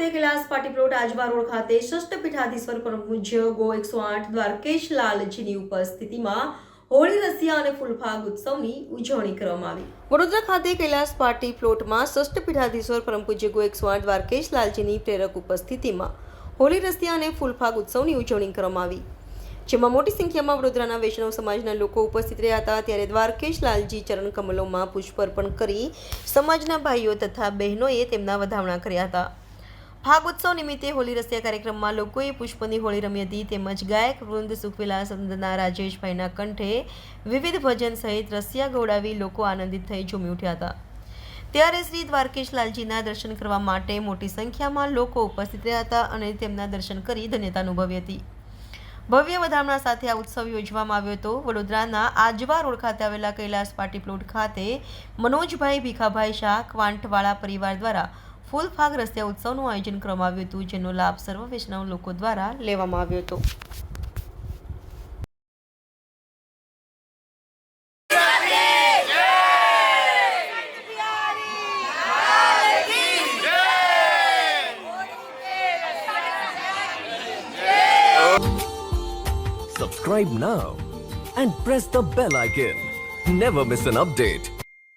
ખાતે કૈલાસ પાટી plot Ajwa road ખાતે ષષ્ઠ પીઠાધીશ્વર પૂજ્ય ગો એકસો આઠ દ્વારકેશ લાલજીની ઉપસ્થિતિમાં હોળી, રસિયા અને ફૂલફાગ ઉત્સવની ઉજવણી કરવામાં આવી. વડોદરા ખાતે કૈલાસ પાટી પ્લોટમાં ષષ્ઠ પીઠાધીશ્વર પરમ પૂજ્ય ગો એકસો આઠ દ્વારકેશ લાલજીની પ્રેરક ઉપસ્થિતિમાં હોળી, રસિયા અને ફૂલફાગ ઉત્સવની ઉજવણી કરવામાં આવી. જેમાં મોટી સંખ્યામાં વડોદરાના વૈષ્ણવ સમાજના લોકો ઉપસ્થિત રહ્યા હતા. ત્યારે દ્વારકેશ લાલજી ચરણ કમલોમાં પુષ્પ અર્પણ કરી સમાજના ભાઈઓ તથા બહેનોએ તેમના વધામણા કર્યા હતા. ભાગ ઉત્સવ નિમિત્તે હોળી રસિયા કાર્યક્રમમાં લોકોએ પુષ્પની હોળી રમી હતી તેમજ ગાયક વૃંદ સુખવિલાસ અંદના રાજેશભાઈના કંઠે વિવિધ ભજન સહિત રસિયા ગૌડાવી લોકો આનંદિત થઈ ઝૂમી ઉઠ્યા હતા. ત્યારે શ્રી દ્વારકેશ લાલજીના દર્શન કરવા માટે મોટી સંખ્યામાં લોકો ઉપસ્થિત રહ્યા હતા અને તેમના દર્શન કરી ધન્યતા અનુભવી હતી. ભવ્ય વધામણા સાથે આ ઉત્સવ યોજવામાં આવ્યો હતો. વડોદરાના આજવા રોડ ખાતે આવેલા કૈલાસ પાર્ટી પ્લોટ ખાતે મનોજભાઈ ભીખાભાઈ શાહ, ક્વાંટવાળા પરિવાર દ્વારા ફૂલ ફાગ રસ્યા ઉત્સવનું આયોજન કરવામાં આવ્યું હતું, જેનો લાભ સર્વ વૈષ્ણવ લોકો દ્વારા લેવામાં આવ્યો હતો Subscribe now and press the bell icon. Never miss an update.